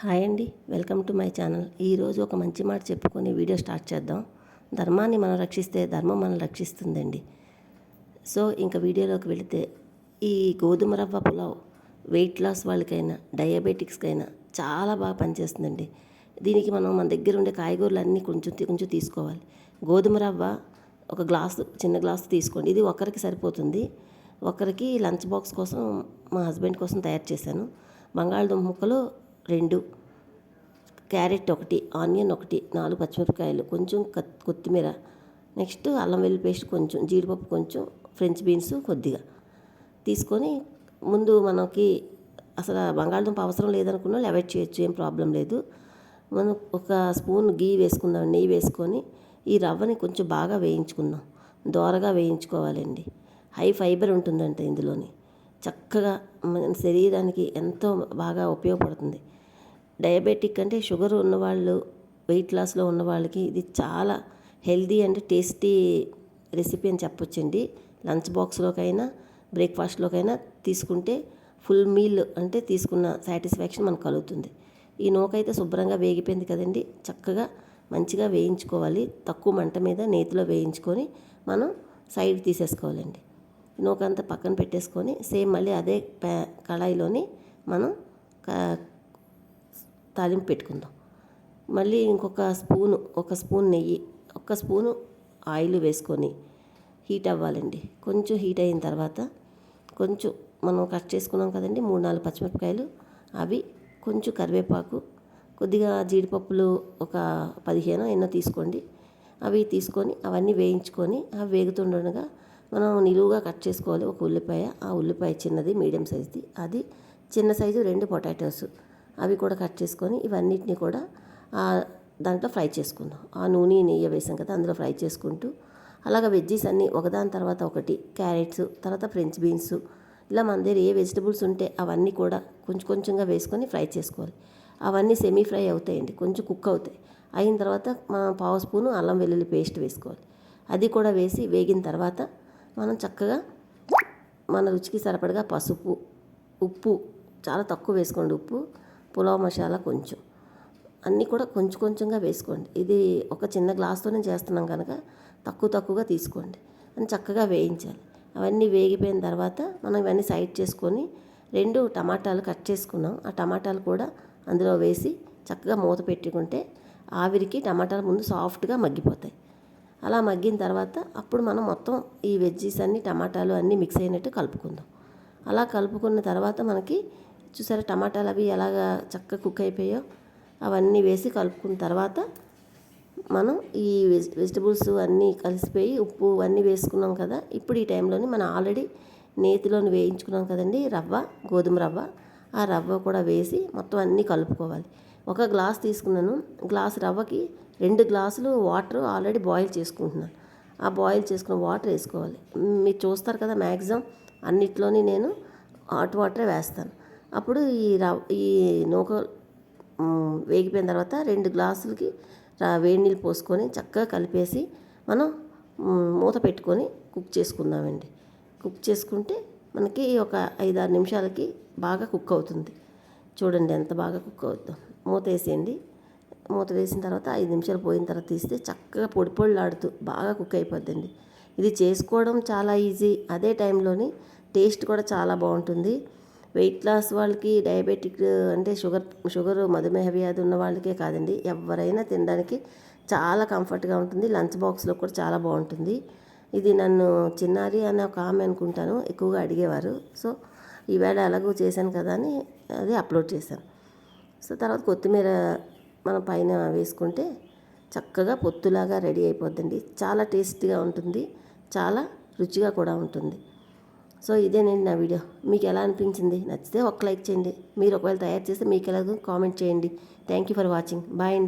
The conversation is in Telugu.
హాయ్ అండి వెల్కమ్ టు మై ఛానల్. ఈరోజు ఒక మంచి మాట చెప్పుకొని వీడియో స్టార్ట్ చేద్దాం. ధర్మాన్ని మనం రక్షిస్తే ధర్మం మనం రక్షిస్తుందండి. సో ఇంకా వీడియోలోకి వెళితే ఈ గోధుమ రవ్వ పులావ్ వెయిట్ లాస్ వాళ్ళకైనా డయాబెటిక్స్కైనా చాలా బాగా పనిచేస్తుందండి. దీనికి మనం మన దగ్గర ఉండే కాయగూరలు అన్నీ కొంచెం కొంచెం తీసుకోవాలి. గోధుమ రవ్వ ఒక గ్లాసు చిన్న గ్లాసు తీసుకోండి. ఇది ఒకరికి సరిపోతుంది. ఒకరికి లంచ్ బాక్స్ కోసం మా హస్బెండ్ కోసం తయారు చేశాను. బంగాళదుంప ముక్కలు రెండు. క్యారెట్ ఒకటి ఆనియన్ ఒకటి నాలుగు పచ్చిమిరపకాయలు కొంచెం కొత్తిమీర. నెక్స్ట్ అల్లం వెల్లుల్లి పేస్ట్ కొంచెం జీడిపప్పు కొంచెం ఫ్రెంచ్ బీన్స్ కొద్దిగా. తీసుకొని ముందు మనకి అసలు బంగాళదుంప అవసరం లేదనుకున్న వాళ్ళు అవాయిడ్ చేయొచ్చు ఏం ప్రాబ్లం లేదు. మనం ఒక స్పూన్ గీ వేసుకుందాం నెయ్యి వేసుకొని ఈ రవ్వని కొంచెం బాగా వేయించుకుందాం. దోరగా వేయించుకోవాలండి. హై ఫైబర్ ఉంటుందంట ఇందులోని. చక్కగా మన శరీరానికి ఎంతో బాగా ఉపయోగపడుతుంది. డయాబెటిక్ అంటే షుగర్ ఉన్నవాళ్ళు వెయిట్ లాస్లో ఉన్న వాళ్ళకి ఇది చాలా హెల్దీ అండ్ టేస్టీ రెసిపీ అని చెప్పొచ్చండి. లంచ్ బాక్స్లోకైనా బ్రేక్ఫాస్ట్లోకైనా తీసుకుంటే ఫుల్ మీల్ అంటే తీసుకున్న సాటిస్ఫాక్షన్ మనకు కలుగుతుంది. ఈ నూకైతే శుభ్రంగా వేగిపోయింది కదండి. చక్కగా మంచిగా వేయించుకోవాలి. తక్కువ మంట మీద నేతిలో వేయించుకొని మనం సైడ్ తీసేసుకోవాలండి. నూకంతా పక్కన పెట్టేసుకొని సేమ్ మళ్ళీ అదే ప్యా కళాయిలోని మనం తాలింపు పెట్టుకుందాం. మళ్ళీ ఇంకొక స్పూను ఒక స్పూన్ నెయ్యి ఒక స్పూను ఆయిల్ వేసుకొని హీట్ అవ్వాలండి. కొంచెం హీట్ అయిన తర్వాత కొంచెం మనం కట్ చేసుకున్నాం కదండి మూడు నాలుగు పచ్చిమిరపకాయలు అవి కొంచెం కరివేపాకు కొద్దిగా జీడిపప్పులు ఒక పదిహేను ఎన్నో తీసుకోండి. అవి తీసుకొని అవన్నీ వేయించుకొని అవి వేగుతుండగా మనం నిలువుగా కట్ చేసుకోవాలి. ఒక ఉల్లిపాయ ఆ ఉల్లిపాయ చిన్నది మీడియం సైజ్ది అది చిన్న సైజు రెండు పొటాటోస్. అవి కూడా కట్ చేసుకొని ఇవన్నిటిని కూడా దాంట్లో ఫ్రై చేసుకుందాం. ఆ నూనె నెయ్యి వేసాం కదా అందులో ఫ్రై చేసుకుంటూ అలాగ వెజ్జీస్ అన్నీ ఒకదాని తర్వాత ఒకటి క్యారెట్స్ తర్వాత ఫ్రెంచ్ బీన్స్ ఇలా మన దగ్గర ఏ వెజిటబుల్స్ ఉంటే అవన్నీ కూడా కొంచెం కొంచెంగా వేసుకొని ఫ్రై చేసుకోవాలి. అవన్నీ సెమీ ఫ్రై అవుతాయండి కొంచెం కుక్ అవుతాయి. అయిన తర్వాత మనం పావు స్పూను అల్లం వెల్లుల్లి పేస్ట్ వేసుకోవాలి. అది కూడా వేసి వేగిన తర్వాత మనం చక్కగా మన రుచికి సరిపడగా పసుపు ఉప్పు చాలా తక్కువ వేసుకోండి ఉప్పు. పులావ్ మసాలా కొంచెం. అన్నీ కూడా కొంచెం కొంచెంగా వేసుకోండి. ఇది ఒక చిన్న గ్లాస్తోనే చేస్తున్నాం కనుక తక్కువ తక్కువగా తీసుకోండి. అని చక్కగా వేయించాలి. అవన్నీ వేగిపోయిన తర్వాత మనం ఇవన్నీ సైడ్ చేసుకొని రెండు టమాటాలు కట్ చేసుకున్నాం. ఆ టమాటాలు కూడా అందులో వేసి చక్కగా మూత పెట్టుకుంటే ఆవిరికి టమాటాలు ముందు సాఫ్ట్గా మగ్గిపోతాయి. అలా మగ్గిన తర్వాత అప్పుడు మనం మొత్తం ఈ వెజ్జీస్ అన్ని టమాటాలు అన్నీ మిక్స్ అయినట్టు కలుపుకుందాం. అలా కలుపుకున్న తర్వాత మనకి చూసారా టమాటాలు అవి ఎలాగా చక్కగా కుక్ అయిపోయాయో? అవన్నీ వేసి కలుపుకున్న తర్వాత మనం ఈ వెజ్ వెజిటబుల్స్ అన్నీ కలిసిపోయి ఉప్పు అన్నీ వేసుకున్నాం కదా? ఇప్పుడు ఈ టైంలోని మనం ఆల్రెడీ నేతిలోని వేయించుకున్నాం కదండి రవ్వ గోధుమ రవ్వ. ఆ రవ్వ కూడా వేసి మొత్తం అన్నీ కలుపుకోవాలి. ఒక గ్లాస్ తీసుకున్నాను. గ్లాస్ రవ్వకి రెండు గ్లాసులు వాటర్ ఆల్రెడీ బాయిల్ చేసుకుంటున్నాను. ఆ బాయిల్ చేసుకున్న వాటర్ వేసుకోవాలి. మీరు చూస్తారు కదా మ్యాక్సిమం అన్నిట్లోని నేను హాట్ వాటరే వేస్తాను. అప్పుడు ఈ రవ్ ఈ నూక వేగిపోయిన తర్వాత రెండు గ్లాసులకి రా- వేడి నీళ్ళు పోసుకొని చక్కగా కలిపేసి మనం మూత పెట్టుకొని కుక్ చేసుకుందామండి. కుక్ చేసుకుంటే మనకి ఒక ఐదారు నిమిషాలకి బాగా కుక్ అవుతుంది. చూడండి ఎంత బాగా కుక్ అవుతుందో మూత వేసేయండి. మూత వేసిన తర్వాత ఐదు నిమిషాలు పోయిన తర్వాత తీస్తే చక్కగా పొడి పొడిలాడుతూ బాగా కుక్ అయిపోద్దండి. ఇది చేసుకోవడం చాలా ఈజీ. అదే టైంలోని టేస్ట్ కూడా చాలా బాగుంటుంది. వెయిట్ లాస్ వాళ్ళకి డయాబెటిక్ అంటే షుగర్ షుగర్ మధుమేహ వ్యాధి ఉన్న వాళ్ళకే కాదండి. ఎవరైనా తినడానికి చాలా కంఫర్ట్గా ఉంటుంది. లంచ్ బాక్స్లో కూడా చాలా బాగుంటుంది. ఇది నన్ను చిన్నారి అనే ఒక ఆమె అనుకుంటాను. ఎక్కువగా అడిగేవారు. సో ఈవేళ ఎలాగో చేశాను కదా అని అది అప్లోడ్ చేశాను. సో తర్వాత కొత్తిమీర మనం పైన వేసుకుంటే చక్కగా పొత్తులాగా రెడీ అయిపోద్దండి. చాలా టేస్టీగా ఉంటుంది. చాలా రుచిగా కూడా ఉంటుంది. సో ఇదేనండి నా వీడియో. మీకు ఎలా అనిపించింది? నచ్చితే ఒక లైక్ చేయండి. మీరు ఒకవేళ తయారు చేస్తే మీకు ఎలాగో కామెంట్ చేయండి. Thank you for watching bye అండి.